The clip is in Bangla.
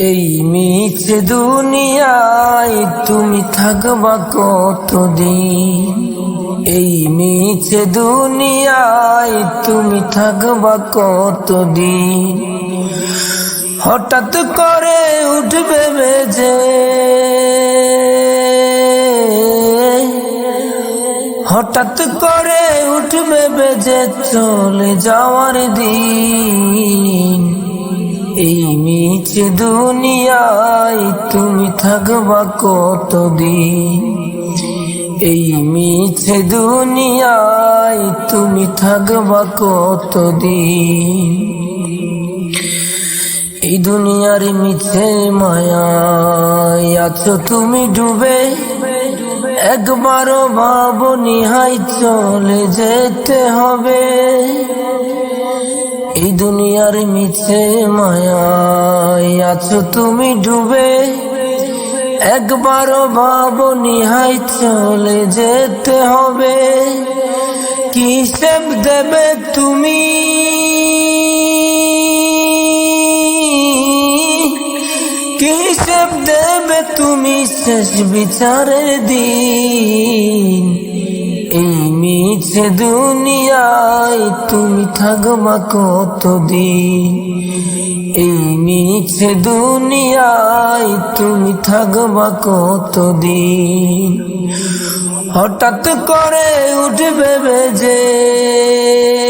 এই মিথ দুনিয়ায় তুমি থাকবা কতদিন? এই মিথ দুনিয়ায় তুমি থাকবা কতদিন? হঠাৎ করে উঠবে বেজে হঠাৎ করে উঠবে বেজে চলে যাওয়ার দিন। এই মিছে দুনিয়ায় তুমি থাকবা কতদিন? এই মিছে দুনিয়ায় তুমি থাকবা কতদিন? এই দুনিয়ার মিছে মায়ায় আছো তুমি ডুবে। একবারও ভাবনি নিহাই চলে যেতে হবে। এই দুনিয়ার মিছে মায়ায় আছো তুমি ডুবে। একবারও ভাবনি নিহাই চলে যেতে হবে। কিসেব দেবে তুমি? কিসেব দেবে তুমি শেষ বিচারের দিন। এই মিছে দুনিয়ায় তুমি থাকবা কতদিন? এই মিছে দুনিয়ায় তুমি থাকবা কতদিন? হঠাৎ করে উঠবে বেজে।